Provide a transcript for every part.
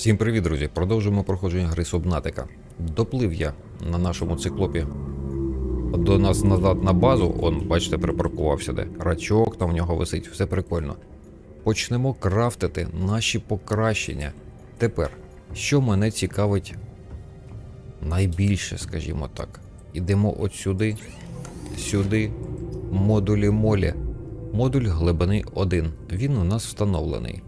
Всім привіт, друзі! Продовжуємо проходження гри Субнатика. Доплив я на нашому циклопі до нас назад на базу. Он, бачите, припаркувався де. Рачок там в нього висить, все прикольно. Почнемо крафтити наші покращення. Тепер, що мене цікавить найбільше, скажімо так. Ідемо от сюди, сюди, модулі молі. Модуль глибини 1. Він у нас встановлений.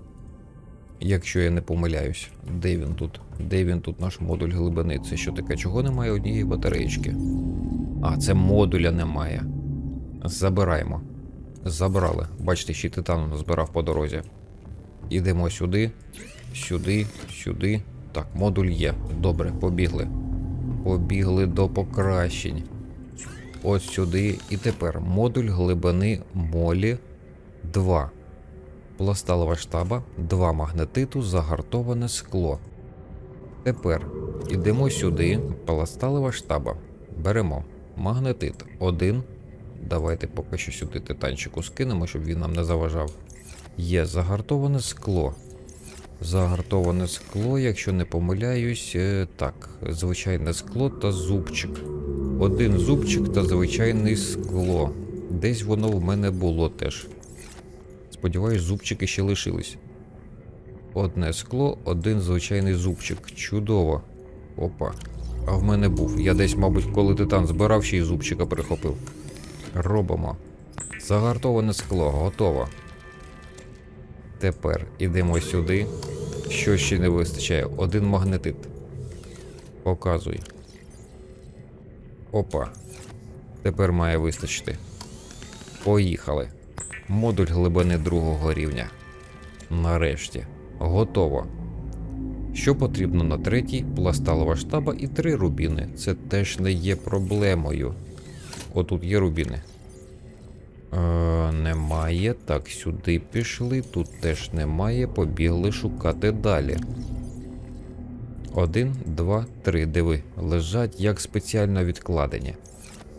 Якщо я не помиляюсь, де він тут? Де він тут наш модуль глибини? Це що таке? Чого немає однієї батареєчки? А, це модуля немає. Забираємо. Забрали. Бачите, ще титану назбирав по дорозі. Ідемо сюди, сюди, сюди. Так, модуль є. Добре, побігли. Побігли до покращень. От сюди. І тепер модуль глибини молі 2 пласталова штаба, два магнетиту, загартоване скло. Тепер ідемо сюди, пласталова штаба. Беремо магнетит 1. Давайте поки що сюди титанчику скинемо, щоб він нам не заважав. Є загартоване скло. Загартоване скло, якщо не помиляюсь, е, так, звичайне скло та зубчик. Один зубчик та звичайне скло. Десь воно в мене було теж. Сподіваюсь, зубчики ще лишились. Одне скло, один звичайний зубчик. Чудово. Опа. А в мене був. Я десь, мабуть, коли титан збирав, ще й зубчика прихопив. Робимо. Загартоване скло, готово. Тепер ідемо сюди. Що ще не вистачає? Один магнетит. Показуй. Опа. Тепер має вистачити. Поїхали. Модуль глибини другого рівня. Нарешті. Готово. Що потрібно на третій? Пласталова штаба і три рубіни. Це теж не є проблемою. Отут є рубіни. Е, немає. Так, сюди пішли. Тут теж немає. Побігли шукати далі. Один, два, три. Диви. Лежать як спеціально відкладені.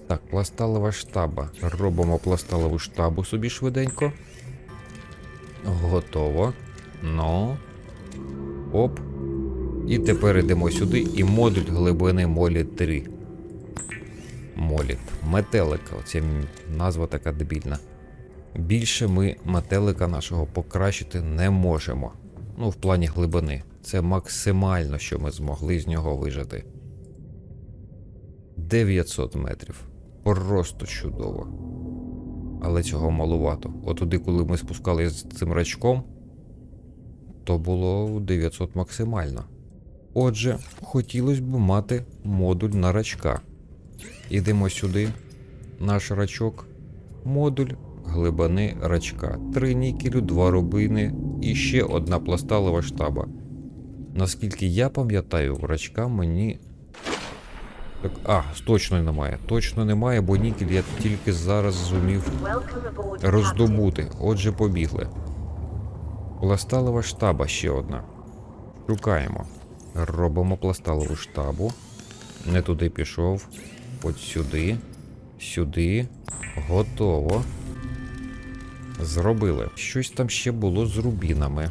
Так, пласталова штаба. Робимо пласталову штабу собі швиденько. Готово. Ну. Оп. І тепер йдемо сюди і модуль глибини молі 3. Моліт. Метелика. Оця назва така дебільна. Більше ми метелика нашого покращити не можемо. Ну, в плані глибини. Це максимально, що ми змогли з нього вижити. 900 метрів. Просто чудово. Але цього малувато. От туди, коли ми спускали з цим рачком, то було 900 максимально. Отже, хотілося б мати модуль на рачка. Ідемо сюди. Наш рачок. Модуль глибини рачка. Три нікелю, два рубини і ще одна пласталова штаба. Наскільки я пам'ятаю, рачка мені так, а, точно немає. Точно немає, бо нікель я тільки зараз зумів роздобути. Отже, побігли. Пласталова штаба ще одна. Шукаємо. Робимо пласталову штабу. Не туди пішов. От сюди. Сюди. Готово. Зробили. Щось там ще було з рубінами.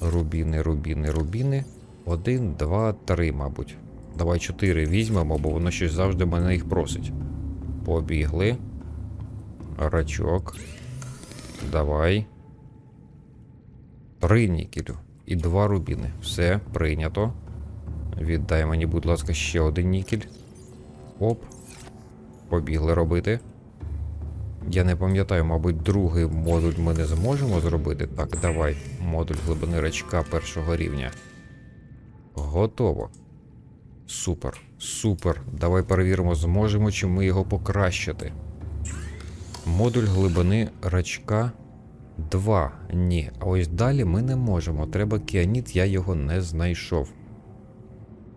Рубіни, рубіни, рубіни. Один, два, три, мабуть. Давай чотири візьмемо, бо воно щось завжди мене їх просить. Побігли. Рачок. Давай. Три нікелю. І два рубіни. Все, прийнято. Віддай мені, будь ласка, ще один нікель. Оп. Побігли робити. Я не пам'ятаю, мабуть, другий модуль ми не зможемо зробити. Так, давай. Модуль глибини рачка першого рівня. Готово. Супер, супер. Давай перевіримо, зможемо чи ми його покращити. Модуль глибини рачка 2. Ні. А ось далі ми не можемо. Треба кіаніт, я його не знайшов.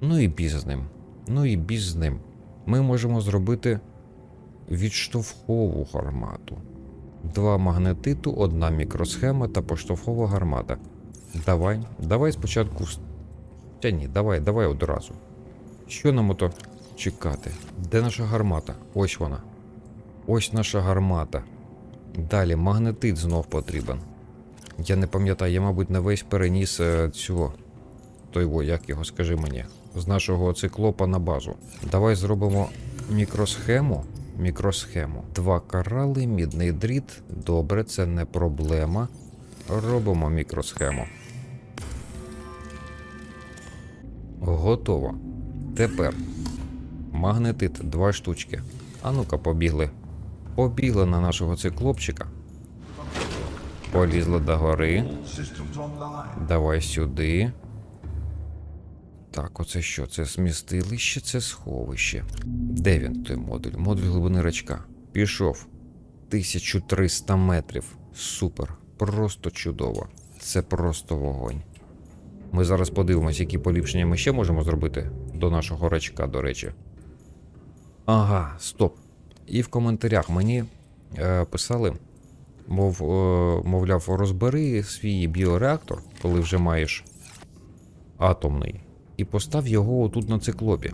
Ну і біз з ним. Ну і біз з ним. Ми можемо зробити відштовхову гармату. Два магнетиту, одна мікросхема та поштовхова гармата. Давай, давай спочатку. Та ні, давай, давай одразу. Що нам ото чекати? Де наша гармата? Ось вона. Ось наша гармата. Далі магнетит знов потрібен. Я не пам'ятаю, я, мабуть, на весь переніс е, цього той во, як його, скажи мені, з нашого циклопа на базу. Давай зробимо мікросхему. Мікросхему. Два корали, мідний дріт. Добре, це не проблема. Робимо мікросхему. Готово. Тепер магнетит два штучки. А ну-ка, побігли. Побігли на нашого циклопчика. Полізли до гори. Давай сюди. Так, оце що? Це змістилище, це сховище. Де він той модуль? Модуль глибини рачка. Пішов. 1300 метрів. Супер. Просто чудово. Це просто вогонь. Ми зараз подивимось, які поліпшення ми ще можемо зробити до нашого рачка, до речі. Ага, стоп. І в коментарях мені е, писали, мов, е, мовляв, розбери свій біореактор, коли вже маєш атомний, і постав його отут на циклопі.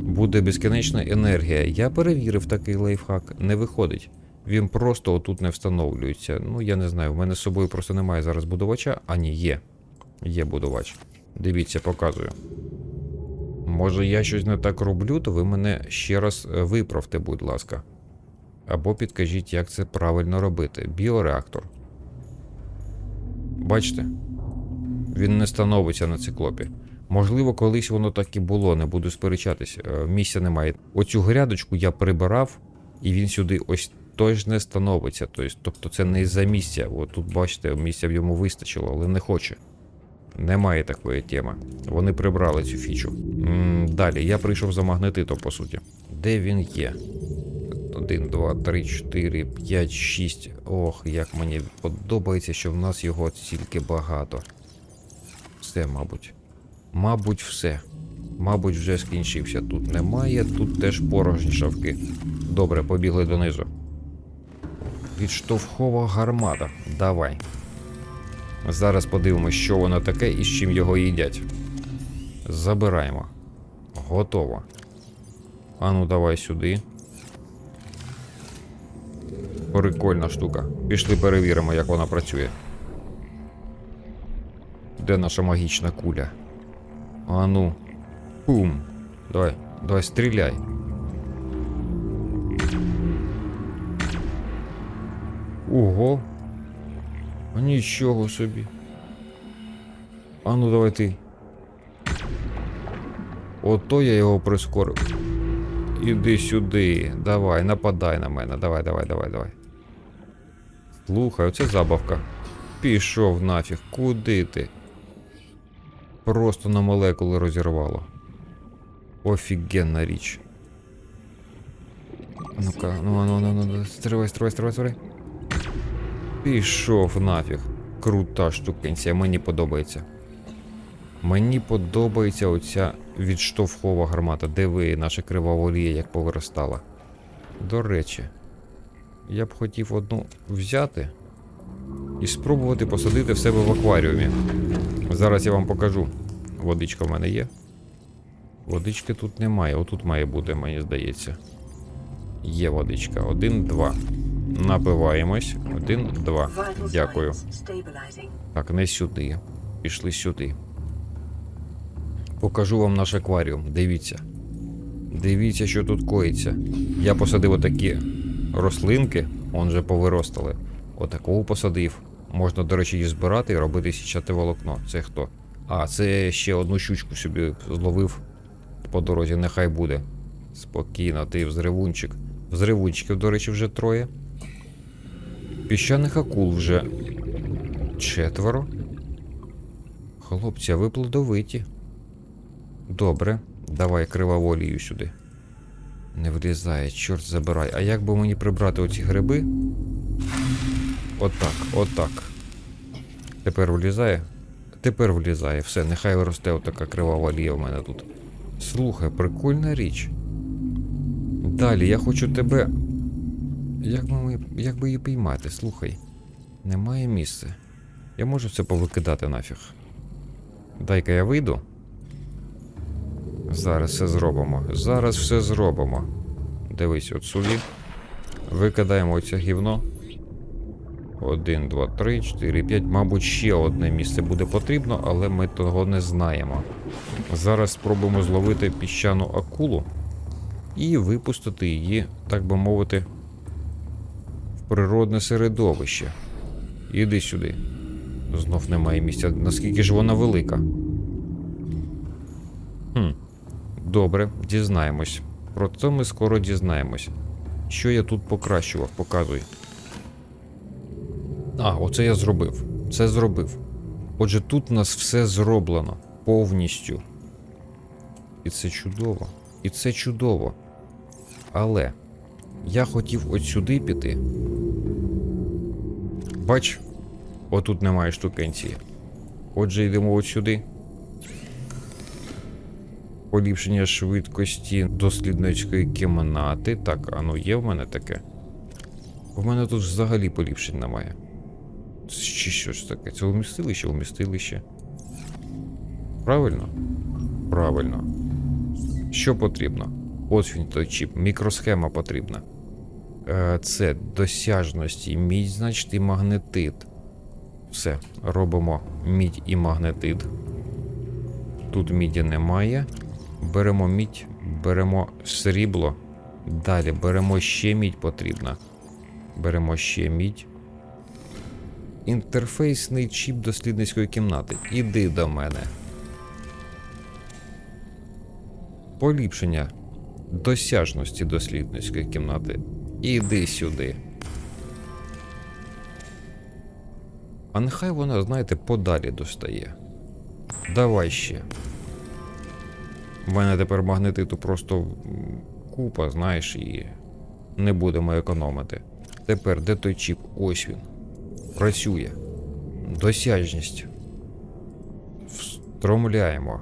Буде безкінечна енергія. Я перевірив такий лайфхак, не виходить. Він просто отут не встановлюється. Ну, я не знаю, в мене з собою просто немає зараз будувача. А ні, є. Є будувач. Дивіться, показую. Може, я щось не так роблю, то ви мене ще раз е, виправте, будь ласка. Або підкажіть, як це правильно робити. Біореактор. Бачите? Він не становиться на циклопі. Можливо, колись воно так і було, не буду сперечатись. Е, Місця немає. Оцю грядочку я прибирав, і він сюди ось той не становиться. Тобто, тобто це не із-за місця. От тут, бачите, місця в йому вистачило, але не хоче. Немає такої теми. Вони прибрали цю фічу. м далі, я прийшов за магнетитом, по суті. Де він є? 1, 2, 3, 4, 5, 6. Ох, як мені подобається, що в нас його стільки багато. Все, мабуть. Мабуть, все. Мабуть, вже скінчився. Тут немає, тут теж порожні шавки. Добре, побігли донизу. Відштовхова гармата. Давай. Зараз подивимось, що воно таке і з чим його їдять. Забираємо. Готово. Ану, давай сюди. Прикольна штука. Пішли перевіримо, як вона працює. Де наша магічна куля? Ану. Пум. Давай, давай, стріляй. Ого. Нічого собі. А ну давай ти. Ото я його прискорив. Іди сюди. Давай, нападай на мене. Давай, давай, давай, давай. Слухай, оце забавка. Пішов нафіг. Куди ти? Просто на молекули розірвало. Офігенна річ. Ну-ка, ну, ну, ну, ну, ну, стривай, стривай, стривай, стривай. Пішов нафіг. Крута штукенція, мені подобається. Мені подобається оця відштовхова гармата. Диви, наша криваволія як повиростала. До речі, я б хотів одну взяти і спробувати посадити в себе в акваріумі. Зараз я вам покажу. Водичка в мене є. Водички тут немає, отут має бути, мені здається. Є водичка. Один, два. Напиваємось. Один, два. Дякую. Так, не сюди. Пішли сюди. Покажу вам наш акваріум. Дивіться. Дивіться, що тут коїться. Я посадив отакі рослинки, он же повиростали. Отакову посадив. Можна, до речі, її збирати і робити січати волокно. Це хто? А, це ще одну щучку собі зловив по дорозі, нехай буде. Спокійно, ти взривунчик. Взривунчиків, до речі, вже троє. Піщаних акул вже четверо. Хлопці, а ви плодовиті. Добре, давай криваволію сюди. Не влізає, чорт забирай. А як би мені прибрати оці гриби? Отак, отак. Тепер влізає? Тепер влізає. Все, нехай росте отака кривава олія в мене тут. Слухай, прикольна річ. Далі, я хочу тебе. Як би, ми... як би її піймати? Слухай. Немає місця. Я можу це повикидати нафіг. Дай-ка я вийду. Зараз все зробимо. Зараз все зробимо. Дивись, от сюди. Викидаємо оце гівно. 1, 2, 3, 4, 5. Мабуть, ще одне місце буде потрібно, але ми того не знаємо. Зараз спробуємо зловити піщану акулу і випустити її, так би мовити, природне середовище. Іди сюди. Знов немає місця. Наскільки ж вона велика? Хм. Добре, дізнаємось. Про це ми скоро дізнаємось. Що я тут покращував, показуй. А, оце я зробив. Це зробив. Отже, тут у нас все зроблено повністю. І це чудово. І це чудово. Але я хотів от сюди піти. Бач, отут немає штукенції. Отже, йдемо от сюди. Поліпшення швидкості дослідницької кімнати. Так, а ну є в мене таке. В мене тут взагалі поліпшень немає. Чи що ж таке? Це умістилище, умістилище. Правильно? Правильно. Що потрібно? Ось він той чіп. Мікросхема потрібна. Е, це досяжності, мідь, значить, і магнетит. Все, робимо мідь і магнетит. Тут міді немає. Беремо мідь, беремо срібло. Далі беремо ще мідь потрібна. Беремо ще мідь. Інтерфейсний чіп дослідницької кімнати. Іди до мене. Поліпшення досяжності дослідницької кімнати. Іди сюди. А нехай вона, знаєте, подалі достає. Давай ще. У мене тепер магнетиту просто купа, знаєш, і не будемо економити. Тепер де той чіп? Ось він. Працює. Досяжність. Встромляємо.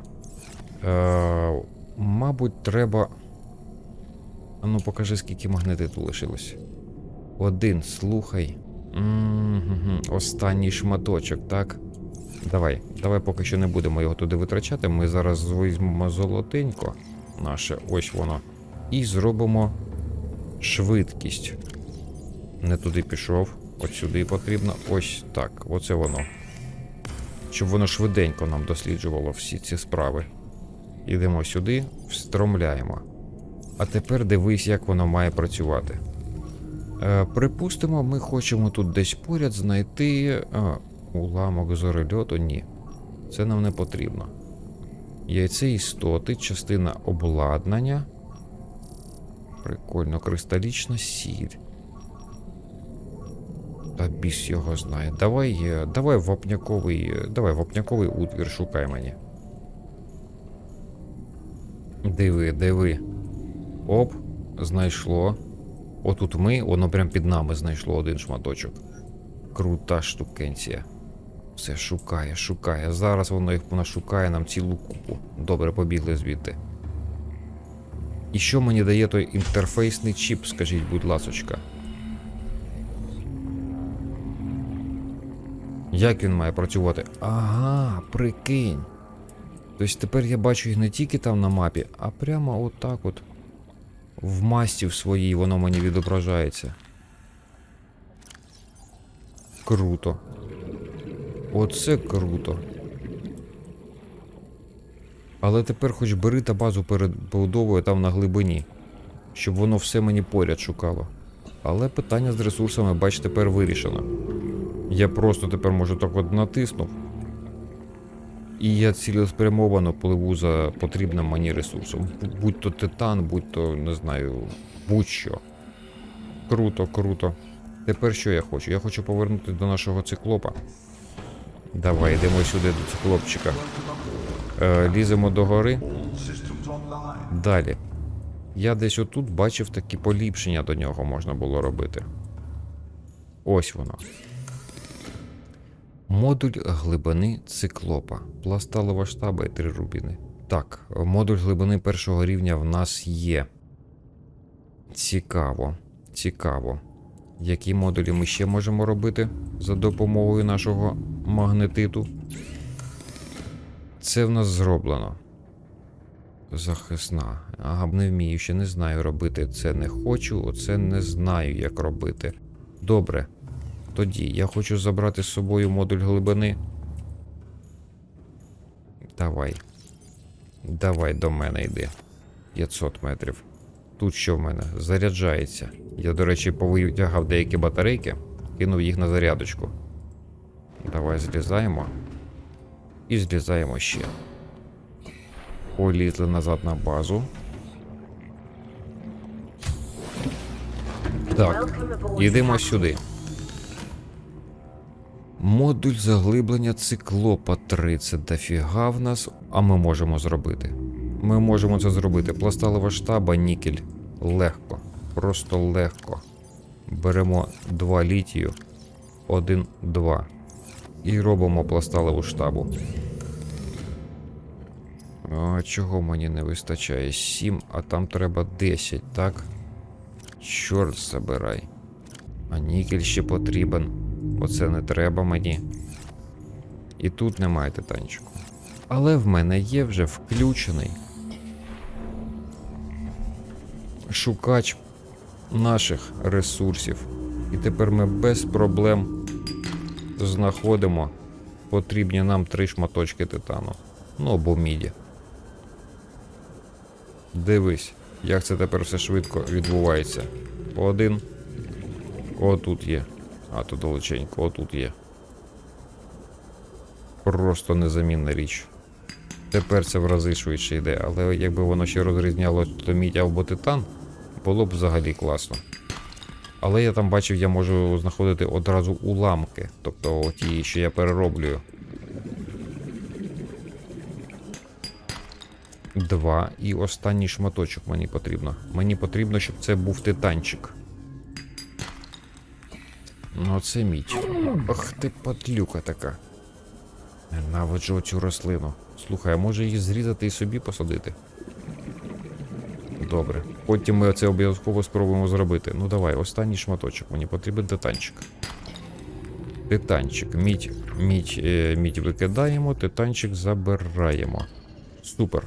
Е, мабуть, треба. А ну покажи, скільки магнетиту лишилось. Один, слухай. М-м-м, Останній шматочок, так? Давай, давай поки що не будемо його туди витрачати. Ми зараз візьмемо золотенько наше, ось воно. І зробимо швидкість. Не туди пішов. От сюди потрібно. Ось так. Оце воно. Щоб воно швиденько нам досліджувало всі ці справи. Ідемо сюди, встромляємо. А тепер дивись, як воно має працювати. Е, припустимо, ми хочемо тут десь поряд знайти. А, уламок зорельоту? Ні. Це нам не потрібно. Яйце істоти, частина обладнання. Прикольно, кристалічна сіль. Та біс його знає. Давай, е, давай вапняковий. е, Давай вапняковий утвір шукай мені. Диви, диви. Оп, знайшло. Отут ми, воно прям під нами знайшло один шматочок. Крута штукенція. Все шукає, шукає. Зараз воно їх нашукає нам цілу купу. Добре, побігли звідти. І що мені дає той інтерфейсний чіп, скажіть, будь ласочка. Як він має працювати? Ага, прикинь. Тобто тепер я бачу їх не тільки там на мапі, а прямо отак от. В масті в своїй воно мені відображається. Круто. Оце круто. Але тепер хоч бери та базу перед будовою там на глибині, щоб воно все мені поряд шукало. Але питання з ресурсами, бач, тепер вирішено. Я просто тепер можу так от натиснув. І я цілеспрямовано пливу за потрібним мені ресурсом. Будь то титан, будь то, не знаю, будь-що. Круто, круто. Тепер що я хочу? Я хочу повернути до нашого циклопа. Давай, йдемо сюди до циклопчика. Е, ліземо до гори. Далі. Я десь отут бачив такі поліпшення до нього можна було робити. Ось воно. Модуль глибини циклопа. Пласталова штаба і три рубіни. Так, модуль глибини першого рівня в нас є. Цікаво. Цікаво. Які модулі ми ще можемо робити за допомогою нашого магнетиту? Це в нас зроблено. Захисна. Ага, не вмію, ще не знаю робити. Це не хочу, оце не знаю, як робити. Добре. Тоді я хочу забрати з собою модуль глибини. Давай. Давай до мене йди. 500 метрів. Тут що в мене? Заряджається. Я, до речі, повитягав деякі батарейки, кинув їх на зарядочку. Давай злізаємо. І злізаємо ще. Полізли назад на базу. Так, йдемо сюди. Модуль заглиблення циклопа 3. Це дофіга в нас, а ми можемо зробити. Ми можемо це зробити. Пласталова штаба, нікель. Легко. Просто легко. Беремо 2 літію. 1, 2. І робимо пласталеву штабу. А чого мені не вистачає? 7, а там треба 10, так? Чорт забирай. А нікель ще потрібен. Оце не треба мені. І тут немає титанчику. Але в мене є вже включений шукач наших ресурсів. І тепер ми без проблем знаходимо потрібні нам три шматочки титану. Ну або міді. Дивись, як це тепер все швидко відбувається. Один. Отут є. А тут далеченько, отут є. Просто незамінна річ. Тепер це в рази швидше йде, але якби воно ще розрізняло то мідь або титан, було б взагалі класно. Але я там бачив, я можу знаходити одразу уламки, тобто ті, що я перероблюю. Два. І останній шматочок мені потрібно. Мені потрібно, щоб це був титанчик. Ну, це мідь. Ах ти падлюка така. Ненавиджу цю рослину. Слухай, а може її зрізати і собі посадити? Добре. Потім ми це обов'язково спробуємо зробити. Ну давай, останній шматочок. Мені потрібен титанчик. Титанчик. Мідь, мідь, е, мідь викидаємо, титанчик забираємо. Супер.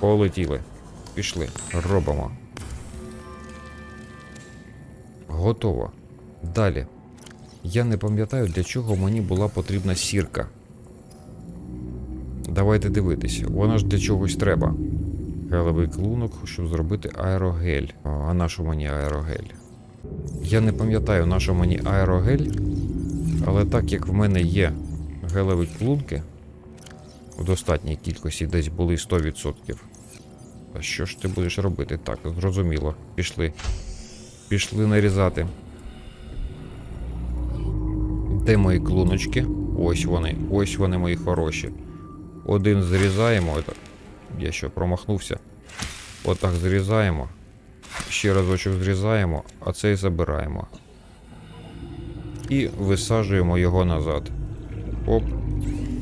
Полетіли. Пішли. Робимо. Готово. Далі. Я не пам'ятаю, для чого мені була потрібна сірка. Давайте дивитися, вона ж для чогось треба. Гелевий клунок, щоб зробити аерогель. А на що мені аерогель? Я не пам'ятаю, на мені аерогель, але так як в мене є гелеві клунки в достатній кількості, десь були 100%. А що ж ти будеш робити? Так, зрозуміло. Пішли. Пішли нарізати. Де мої клуночки? Ось вони, ось вони мої хороші. Один зрізаємо. Я що, промахнувся? Отак зрізаємо. Ще разочок зрізаємо, а цей забираємо. І висаджуємо його назад. Оп.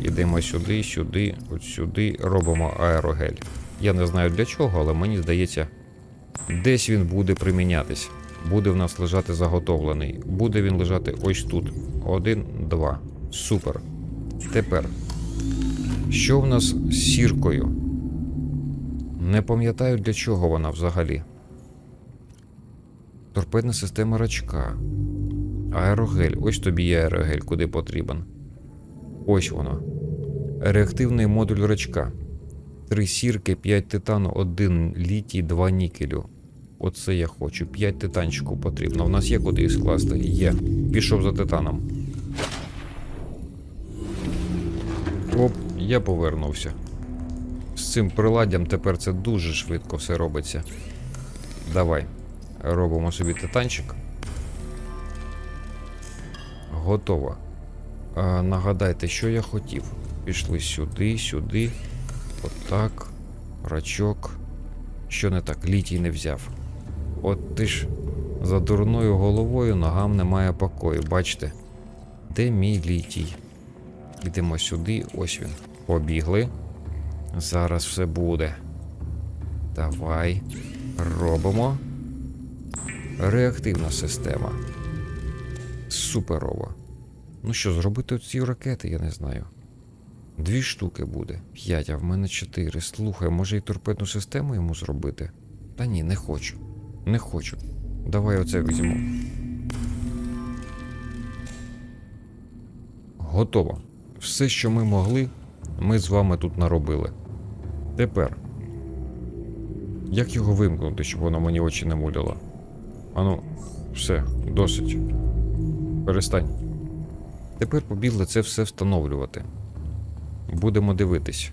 Ідемо сюди, сюди, от сюди, робимо аерогель. Я не знаю для чого, але мені здається, десь він буде примінятись. Буде в нас лежати заготовлений. Буде він лежати ось тут. Один, два. Супер. Тепер. Що в нас з сіркою? Не пам'ятаю для чого вона взагалі. Торпедна система рачка. Аерогель. Ось тобі є аерогель, куди потрібен. Ось воно. Реактивний модуль рачка. Три сірки, 5 титану, 1 літій, 2 нікелю. Оце я хочу. 5 титанчику потрібно. У нас є куди їх скласти? Є. Пішов за титаном. Оп, я повернувся. З цим приладдям тепер це дуже швидко все робиться. Давай. Робимо собі титанчик. Готово. А, нагадайте, що я хотів. Пішли сюди, сюди. Отак. Рачок. Що не так? Літій не взяв. От ти ж за дурною головою ногам немає покою. Бачите? Де мій літій? Йдемо сюди, ось він. Побігли. Зараз все буде. Давай. Робимо. Реактивна система. Суперово. Ну що, зробити ці ракети, я не знаю. Дві штуки буде. П'ять, а в мене чотири. Слухай, може і торпедну систему йому зробити? Та ні, не хочу. Не хочу. Давай оце візьму. Готово. Все, що ми могли, ми з вами тут наробили. Тепер. Як його вимкнути, щоб воно мені очі не муляло? Ану, все, досить. Перестань. Тепер побігли це все встановлювати. Будемо дивитись,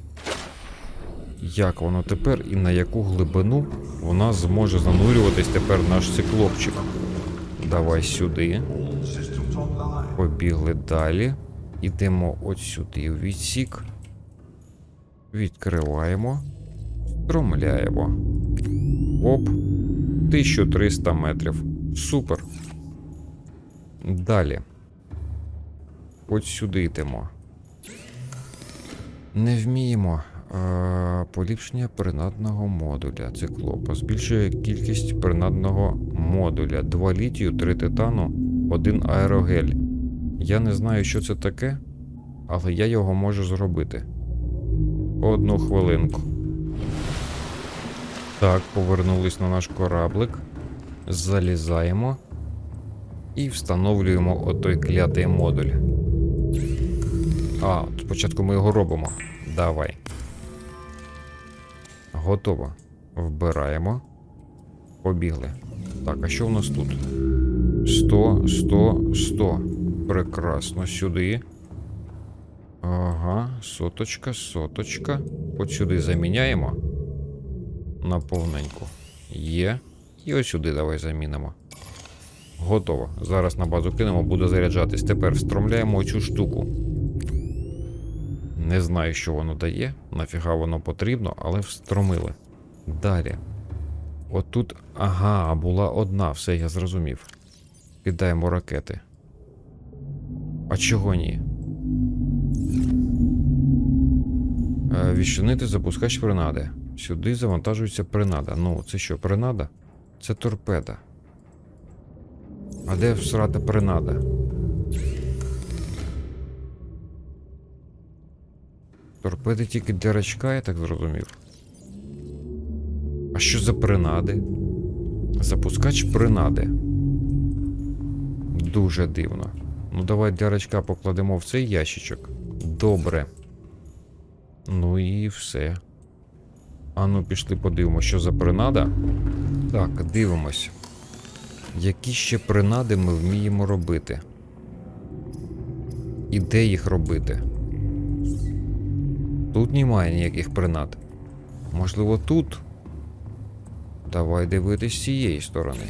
як воно тепер і на яку глибину в нас зможе занурюватись тепер наш циклопчик. Давай сюди. Побігли далі. Ідемо от сюди в відсік. Відкриваємо. Стромляємо. Оп. 1300 метрів. Супер. Далі. От сюди йдемо. Не вміємо. Поліпшення принадного модуля циклопа. Збільшує кількість принадного модуля. 2 літію, 3 титану, 1 аерогель. Я не знаю, що це таке, але я його можу зробити. Одну хвилинку. Так, повернулись на наш кораблик. Залізаємо і встановлюємо отой клятий модуль. А, спочатку ми його робимо. Давай. Готово. Вбираємо. Побігли. Так, а що в нас тут? 100, 100, 100. Прекрасно. Сюди. Ага, соточка, соточка. От сюди заміняємо. На повненьку. Є. І ось сюди давай замінимо. Готово. Зараз на базу кинемо, буде заряджатись. Тепер встромляємо оцю штуку. Не знаю, що воно дає, нафіга воно потрібно, але встромили. Далі. Отут, ага, була одна, все, я зрозумів. Кидаємо ракети. А чого ні? Е, Відчинити запускач принади. Сюди завантажується принада. Ну, це що, принада? Це торпеда. А де всрата принада? Торпеди тільки для рачка, я так зрозумів. А що за принади? Запускач принади. Дуже дивно. Ну, давай для рачка покладемо в цей ящичок. Добре. Ну і все. Ану, пішли подивимося, що за принада. Так, дивимось. Які ще принади ми вміємо робити? І де їх робити? Тут немає ніяких принад. Можливо, тут. Давай дивитись з цієї сторони.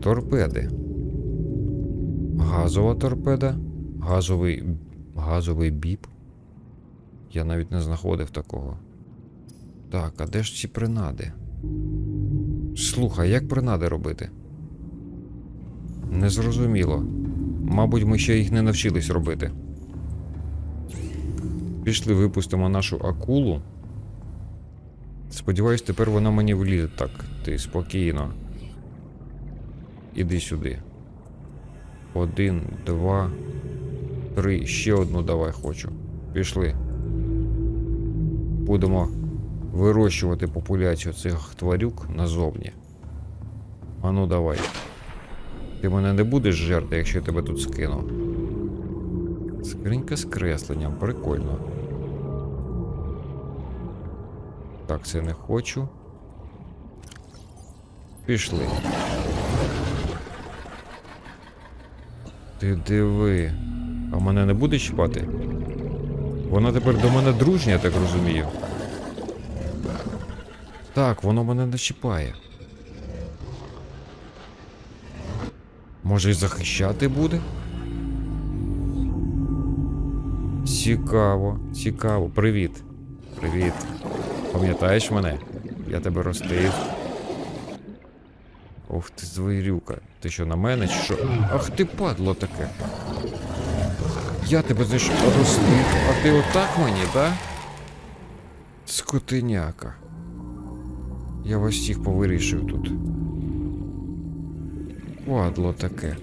Торпеди. Газова торпеда. Газовий. Газовий біп. Я навіть не знаходив такого. Так, а де ж ці принади? Слухай, як принади робити? Незрозуміло. Мабуть, ми ще їх не навчились робити. Пішли, випустимо нашу акулу. Сподіваюсь, тепер вона мені влізе. Так, ти спокійно. Іди сюди. Один, два, три. Ще одну давай хочу. Пішли. Будемо вирощувати популяцію цих тварюк назовні. Ану, давай. Ти мене не будеш жерти, якщо я тебе тут скину. Скринька з кресленням, прикольно. Так, це не хочу. Пішли. Ти диви. А мене не буде чіпати? Вона тепер до мене дружня, я так розумію. Так, воно мене не чіпає. Може і захищати буде? Цікаво, цікаво. Привіт. Привіт. Пам'ятаєш мене? Я тебе ростив. Ух ти, звірюка. Ти що на мене чи що? Ах ти падло таке. Я тебе за що ростив, а ти отак мені, да? Скотиняка. Я вас всіх повирішив тут. Падло таке.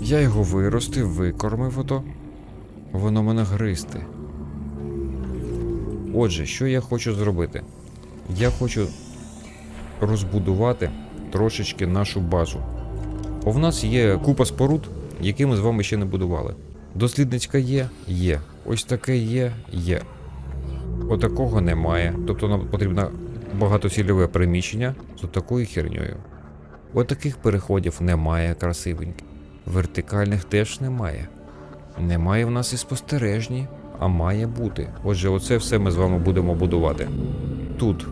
Я його виростив, викормив ото. Воно мене гристи. Отже, що я хочу зробити? Я хочу розбудувати трошечки нашу базу. Бо в нас є купа споруд, які ми з вами ще не будували. Дослідницька є? Є. Ось таке є? Є. Отакого немає. Тобто нам потрібно багатоцільове приміщення з такою херньою. Отаких переходів немає красивеньких. Вертикальних теж немає. Немає в нас і спостережні, а має бути. Отже, оце все ми з вами будемо будувати. Тут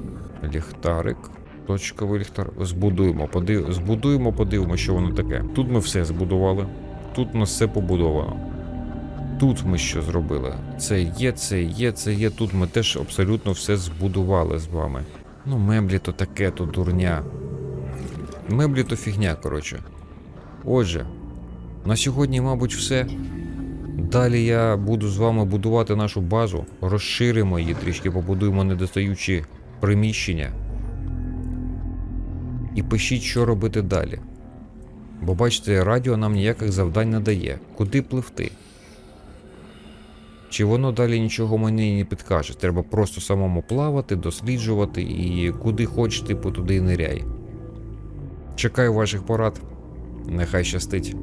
ліхтарик, точковий ліхтар. Збудуємо, подив... збудуємо, подивимо, що воно таке. Тут ми все збудували. Тут у нас все побудовано. Тут ми що зробили? Це є, це є, це є. Тут ми теж абсолютно все збудували з вами. Ну, меблі то таке, то дурня. Меблі то фігня, коротше. Отже, на сьогодні, мабуть, все. Далі я буду з вами будувати нашу базу, розширимо її трішки, побудуємо недостаючі приміщення. І пишіть, що робити далі. Бо бачите, радіо нам ніяких завдань не дає. Куди пливти? Чи воно далі нічого мені не підкаже? Треба просто самому плавати, досліджувати і куди хоч, типу, туди й ниряй. Чекаю ваших порад. Нехай щастить.